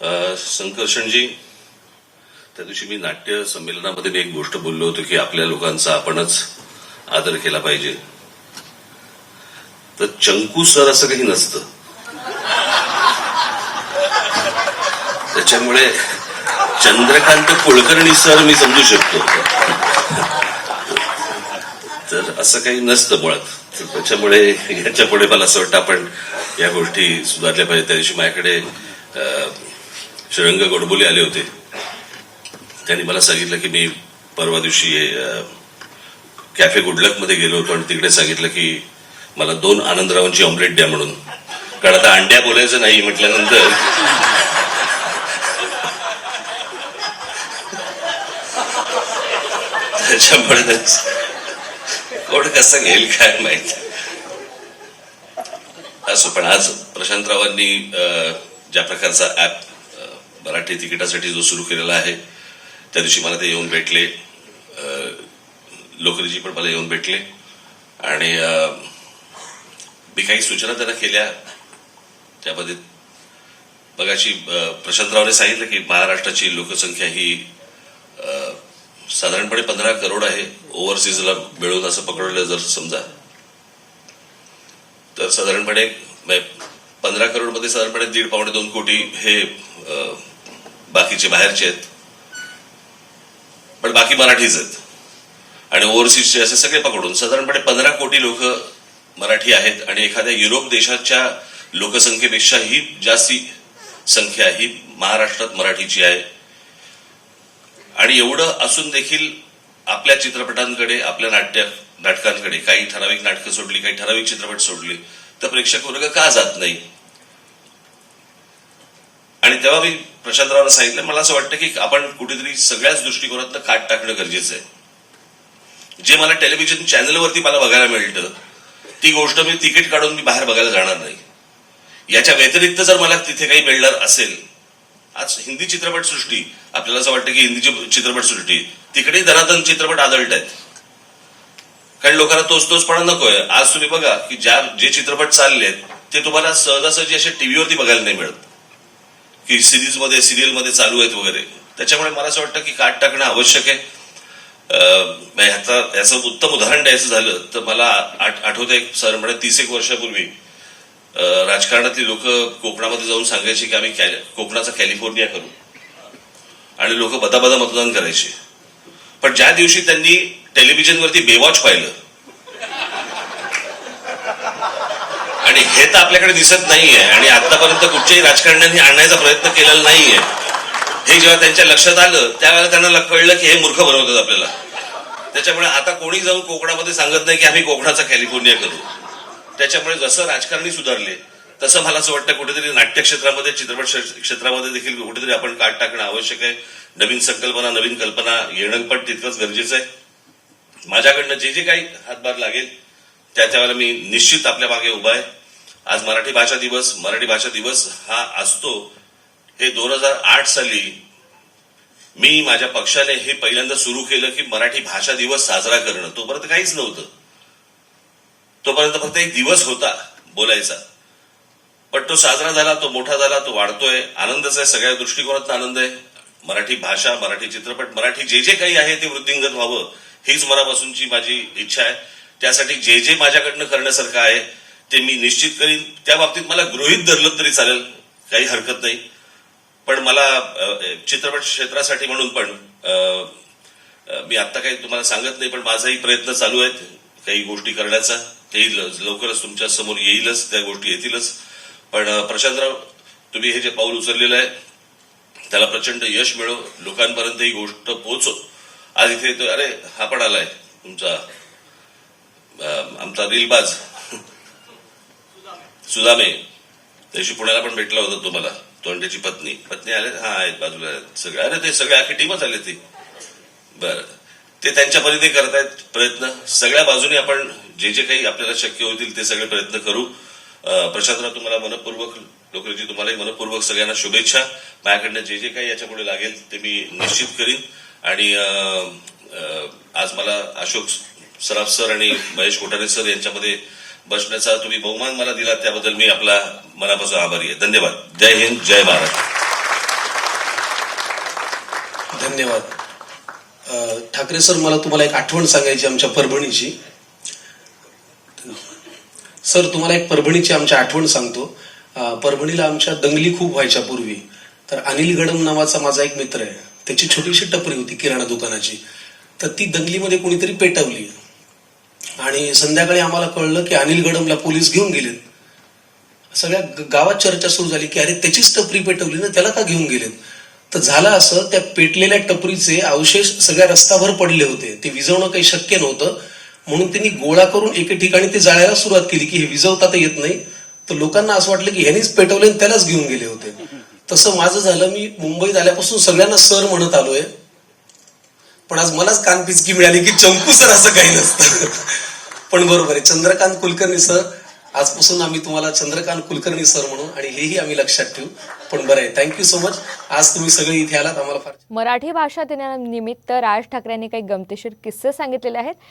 संकर्षणजी त्या दिवशी मी नाट्य संमेलनामध्ये मी एक गोष्ट बोललो होतो की आपल्या लोकांचा आपणच आदर केला पाहिजे. तर चंकू सर असं काही नसतं. त्याच्यामुळे चंद्रकांत कुलकर्णी सर मी समजू शकतो. तर असं काही नसतं मुळात. त्याच्यामुळे याच्यापुढे मला असं वाटतं आपण या गोष्टी सुधारल्या पाहिजे त्या दिवशी माझ्याकडे श्रीरंग गोडबोले आले होते. त्यांनी मला सांगितलं की मी परवा दिवशी कॅफे गुडलकमध्ये गेलो होतो आणि तिकडे सांगितलं की मला दोन आनंदरावांची ऑमलेट द्या म्हणून. कारण आता अंड्या बोलायचं नाही म्हटल्यानंतर त्याच्यामुळे कोण कसं घेईल काय माहीत. असो पण आज प्रशांतरावांनी ज्या प्रकारचा ऍप मराठी तिकिटासाठी जो सुरू केलेला आहे त्या दिवशी मला ते येऊन भेटले. लोकरीजी पण मला येऊन भेटले. आणि मी काही सूचना त्यांना केल्या. त्यामध्ये बघाशी प्रशांतरावने सांगितलं की महाराष्ट्राची लोकसंख्या ही साधारणपणे पंधरा करोड आहे. ओव्हरसीजला मिळून असं पकडलं जर समजा. तर साधारणपणे पंधरा करोडमध्ये साधारणपणे दीड पावणे दोन कोटी हे बाकीचे बाहेरचे आहेत. पण बाकी मराठीच आहेत. आणि ओव्हरसीजचे असे सगळे पकडून साधारणपणे पंधरा कोटी लोक मराठी आहेत आणि एखाद्या युरोप देशाच्या लोकसंख्येपेक्षाही जास्ती संख्या ही महाराष्ट्रात मराठीची आहे. आणि एवढं असून देखील आपल्या चित्रपटांकडे आपल्या नाट्य नाटकांकडे काही ठराविक नाटकं सोडली काही ठराविक चित्रपट सोडले तर प्रेक्षक वर्ग का जात नाही? आणि तेव्हा मी प्रशांतरावला सांगितलं मला असं वाटतं की आपण कुठेतरी सगळ्याच दृष्टिकोनातनं काट टाकणं गरजेचं आहे. जे मला टेलिव्हिजन चॅनलवरती मला बघायला मिळतं ती गोष्ट मी तिकीट काढून मी बाहेर बघायला जाणार नाही. याच्या व्यतिरिक्त जर मला तिथे काही मिळणार असेल आज हिंदी चित्रपटसृष्टी आपल्याला असं वाटतं की हिंदी चित्रपट चित्रपटसृष्टी तिकडे धनातन चित्रपट आदळत आहेत. कारण लोकांना तोच तोचपणा नकोय. आज तुम्ही बघा की ज्या जे चित्रपट चाललेत ते तुम्हाला सहजासहजी असे टीव्हीवरती बघायला नाही मिळत. की सिरीजमध्ये सिरियलमध्ये चालू आहेत वगैरे. त्याच्यामुळे मला असं वाटतं की काट टाकणं आवश्यक आहे. ह्याचा याचं उत्तम उदाहरण द्यायचं झालं तर मला आठ- आठवतं एक म्हणजे तीस एक वर्षापूर्वी राजकारणातली लोक कोकणामध्ये जाऊन सांगायचे की आम्ही कॅल- कोकणाचा कॅलिफोर्निया करू. आणि लोक बदाबदा मतदान करायचे. पण ज्या दिवशी त्यांनी टेलिव्हिजनवरती बेवॉच पाहिलं आणि हे तर आपल्याकडे दिसत नाहीये. आणि आतापर्यंत कुठच्याही राजकारण्यांनी आणण्याचा प्रयत्न केलेला नाहीये. हे जेव्हा त्यांच्या लक्षात आलं त्यावेळेला त्यांना कळलं की हे मूर्ख बनवतात आपल्याला. त्याच्यामुळे आता कोणी जाऊन कोकणामध्ये सांगत नाही की आम्ही कोकणाचा कॅलिफोर्निया करू. त्याच्यामुळे जसं राजकारणी सुधारले तसं मला असं वाटतं कुठेतरी नाट्य क्षेत्रामध्ये चित्रपट क्षेत्रामध्ये देखील कुठेतरी आपण काट टाकणं आवश्यक आहे. नवीन संकल्पना नवीन कल्पना येणं पण तितकंच गरजेचं आहे. माझ्याकडनं जे जे काही हातभार लागेल त्या त्यावेळेला मी निश्चित आपल्या मागे उभा आहे. आज मराठी भाषा दिवस मराठी भाषा दिवस हा असतो. हे दोन हजार आठ साली मी माझ्या पक्षाने हे पहिल्यांदा सुरू केलं की मराठी भाषा दिवस साजरा करणं. तोपर्यंत काहीच नव्हतं. तोपर्यंत फक्त एक दिवस होता बोलायचा. पण तो साजरा झाला तो मोठा झाला तो वाढतोय. आनंदच आहे सगळ्या दृष्टिकोनातून आनंद आहे. मराठी भाषा मराठी चित्रपट मराठी जे जे काही आहे ते वृद्धिंगत व्हावं हीच मनापासूनची माझी इच्छा आहे. त्यासाठी जे जे माझ्याकडनं करण्यासारखं आहे ते मी निश्चित करीन. त्या बाबतीत मला गृहित धरलं तरी चालेल काही हरकत नाही. पण मला चित्रपट क्षेत्रासाठी म्हणून पण मी आता काही तुम्हाला सांगत नाही पण माझाही प्रयत्न चालू आहेत काही गोष्टी करण्याचा. तेही लवकरच तुमच्यासमोर येईलच त्या गोष्टी येतीलच. पण प्रशांतराव तुम्ही हे जे पाऊल उचललेलं आहे त्याला प्रचंड यश मिळो लोकांपर्यंत ही गोष्ट पोहोचो. आज इथे अरे हा पण आलाय तुमचा आमचा रीलबाज. सुदामे त्याशी पुण्याला पण भेटला होता तुम्हाला तोंड्याची पत्नी. पत्नी आले हा आहेत बाजूला आहेत सगळे. अरे ते सगळे अख्खी टीमच आले ती. बरं. ते त्यांच्या परीने करतायत प्रयत्न. सगळ्या बाजूने आपण जे जे काही आपल्याला शक्य होतील ते सगळे प्रयत्न करू. अं, प्रशांतराव तुम्हाला मनपूर्वक लोकरीची तुम्हालाही मनपूर्वक सगळ्यांना शुभेच्छा. माझ्याकडनं जे जे काही याच्यापुढे लागेल ते मी निश्चित करीन. आणि आज मला अशोक सराफ सर आणि महेश कोठारे सर यांच्यामध्ये बसण्याचा तुम्ही बहुमान मला दिला त्याबद्दल मी आपला मनापासून आभारी आहे. धन्यवाद. जय हिंद जय महाराष्ट्र धन्यवाद. ठाकरे सर मला तुम्हाला एक आठवण सांगायची आमच्या परभणीची. सर तुम्हाला एक परभणीची आमच्या आठवण सांगतो. परभणीला आमच्या दंगली खूप व्हायच्या पूर्वी. तर अनिल गडम नावाचा माझा एक मित्र आहे. त्याची छोटीशी टपरी होती किराणा दुकानाची. तर ती दंगलीमध्ये कोणीतरी पेटवली. आणि संध्याकाळी आम्हाला कळलं की अनिल गडमला पोलीस घेऊन गेलेत. सगळ्या गावात चर्चा सुरू झाली की अरे त्याचीच टपरी पेटवली ना त्याला का घेऊन गेलेत? तर झालं असं त्या पेटलेल्या टपरीचे अवशेष सगळ्या रस्ताभर पडले होते. ते विझवणं काही शक्य नव्हतं. म्हणून त्यांनी गोळा करून एके ठिकाणी ते जाळायला सुरुवात केली की हे विझवता तर येत नाही. तर लोकांना असं वाटलं की ह्यानीच पेटवले आणि त्यालाच घेऊन गेले होते. तसं माझं झालं मी मुंबईत आल्यापासून सगळ्यांना सर म्हणत आलोय. पण आज मलाच कानपिचकी मिळाली की चंकू सर असं काही नसतं. पण बरोबर आहे. चंद्रकांत कुलकर्णी सर आजपासून आम्ही तुम्हाला चंद्रकांत कुलकर्णी सर म्हणून आणि हेही आम्ही लक्षात ठेवू. पण बरं आहे. थँक्यू सो मच आज तुम्ही सगळे इथे आलात. आम्हाला फार मराठी भाषा दिनानिमित्त राज ठाकरे यांनी काही गमतीशीर किस्से सांगितलेले आहेत.